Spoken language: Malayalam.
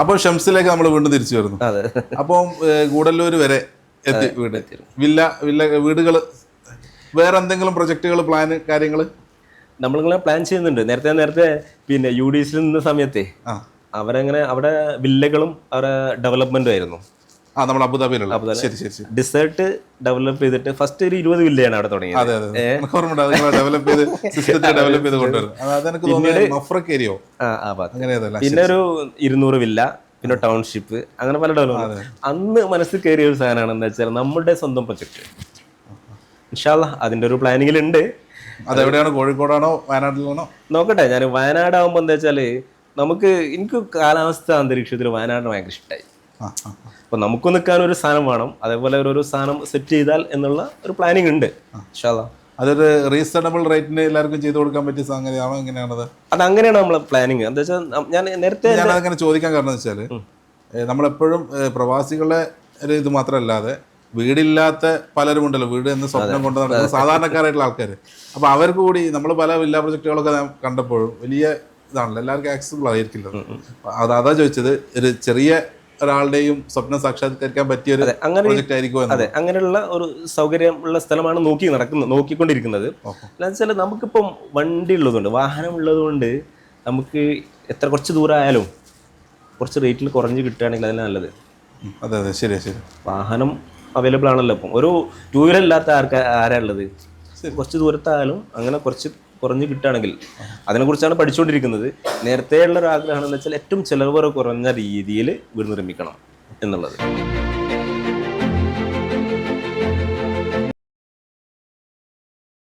അപ്പോൾ ഷംസിലേക്ക് നമ്മൾ വീണ്ടും തിരിച്ചു വരുന്നു. അപ്പം കൂടല്ലൂർ വരെ എത്തി വീട്. വില്ല വില്ല വീടുകൾ വേറെ എന്തെങ്കിലും പ്രൊജക്ടുകൾ പ്ലാൻ കാര്യങ്ങൾ നമ്മളിങ്ങനെ പ്ലാൻ ചെയ്യുന്നുണ്ട്. നേരത്തെ നേരത്തെ പിന്നെ യു ഡി സിയിൽ നിന്ന സമയത്തെ അവരങ്ങനെ അവിടെ വില്ലകളും അവരുടെ ഡെവലപ്മെന്റും ആയിരുന്നു. ആ നമ്മൾ അബുദാബിയിലുള്ള. ശരി ശരി ശരി. ഡിസേർട്ട് ഡെവലപ്പ് ചെയ്തിട്ട് ഫസ്റ്റ് ഒരു ഇരുപത് വില്ലയാണ് അവിടെ തുടങ്ങിയത്. അതെ അതെ എനിക്ക് ഓർമ്മയുണ്ട് അത് ഡെവലപ്പ് ചെയ്ത് സിസ്റ്റത്തിൽ ഡെവലപ്പ് ചെയ്ത് കൊണ്ടുവരും അത് അതെനിക്ക് തോന്നുന്നത് മഫ്രക്ക് ഏരിയോ. ആ ആ ഭാഗത്ത് അങ്ങനെ പിന്നെ ഒരു ഇരുന്നൂറ് വില്ല പിന്നെ ടൗൺഷിപ്പ് അങ്ങനെ പല ഡെവലപ്പ് അന്ന് മനസ്സിൽ കയറിയ ഒരു സാധനമാണ് എന്താ വെച്ചാൽ നമ്മുടെ സ്വന്തം പ്രൊജക്ട് ഇൻഷാല്ല അതിന്റെ ഒരു പ്ലാനിങ്ങിലുണ്ട് അതെവിടെയാണ്? കോഴിക്കോടാണോ? വയനാട്ടിലാണോ? നോക്കട്ടെ ഞാൻ വയനാട് ആകുമ്പോൾ എന്താ വെച്ചാൽ നമുക്ക് എനിക്ക് കാലാവസ്ഥ അന്തരീക്ഷത്തിൽ വയനാട് ഭയങ്കര ഇഷ്ടമായി. അപ്പൊ നമുക്ക് നിൽക്കാൻ ഒരു സ്ഥാനം വേണം. അതേപോലെ ഒരു സ്ഥാനം സെറ്റ് ചെയ്താൽ എന്നുള്ള ഒരു പ്ലാനിങ് ഉണ്ട്. അതൊരു റീസണബിൾ റേറ്റിന് എല്ലാവർക്കും ചെയ്തു കൊടുക്കാൻ പറ്റിയ സംഗതിയാണോ? എങ്ങനെയാണത്? അത് അങ്ങനെയാണ് നമ്മളെ പ്ലാനിങ് എന്താ വെച്ചാൽ ഞാൻ നേരത്തെ ഞാൻ അങ്ങനെ ചോദിക്കാൻ കാരണം വെച്ചാൽ നമ്മളെപ്പോഴും പ്രവാസികളെ ഒരു ഇത് മാത്രമല്ലാതെ വീടില്ലാത്ത പലരും ഉണ്ടല്ലോ. വീട് എന്ന് സ്വപ്നം കൊണ്ട് നടക്കുന്ന സാധാരണക്കാരായിട്ടുള്ള ആൾക്കാർ അപ്പോൾ അവർക്ക് കൂടി നമ്മൾ പല വില്ലാ പ്രൊജക്റ്റുകളൊക്കെ ഞാൻ കണ്ടപ്പോഴും വലിയ ഇതാണല്ലോ. എല്ലാവർക്കും ആക്സസിബിൾ ആയിരിക്കില്ല അത് അതാ ചോദിച്ചത്. ഒരു ചെറിയ ഒരാളുടെയും സ്വപ്നം സാക്ഷാത്കരിക്കാൻ പറ്റിയ ഒരു പ്രോജക്റ്റ് ആയിരിക്കും അതെ അങ്ങനെയുള്ള ഒരു സൗകര്യമുള്ള സ്ഥലമാണ് നോക്കി നടക്കുന്നത് നോക്കിക്കൊണ്ടിരിക്കുന്നത്. എന്നുവെച്ചാൽ നമുക്കിപ്പം വണ്ടി ഉള്ളതുകൊണ്ട് വാഹനം ഉള്ളതുകൊണ്ട് നമുക്ക് എത്ര കുറച്ച് ദൂരമായാലും കുറച്ച് റേറ്റിൽ കുറഞ്ഞ് കിട്ടുകയാണെങ്കിൽ അതിന് നല്ലത്. അതെ അതെ ശരി ശരി വാഹനം അവൈലബിൾ ആണല്ലോ ഇപ്പം. ഒരു ടൂ വീലർ ഇല്ലാത്ത ആർക്കാ ആരാ ഉള്ളത്? കുറച്ച് ദൂരത്തായാലും അങ്ങനെ കുറച്ച് കുറഞ്ഞ് കിട്ടുകയാണെങ്കിൽ അതിനെക്കുറിച്ചാണ് പഠിച്ചുകൊണ്ടിരിക്കുന്നത്. നേരത്തെയുള്ള ഒരു ആഗ്രഹം എന്ന് വെച്ചാൽ ഏറ്റവും ചിലവ് കുറഞ്ഞ രീതിയിൽ വീട് നിർമ്മിക്കണം എന്നുള്ളത്.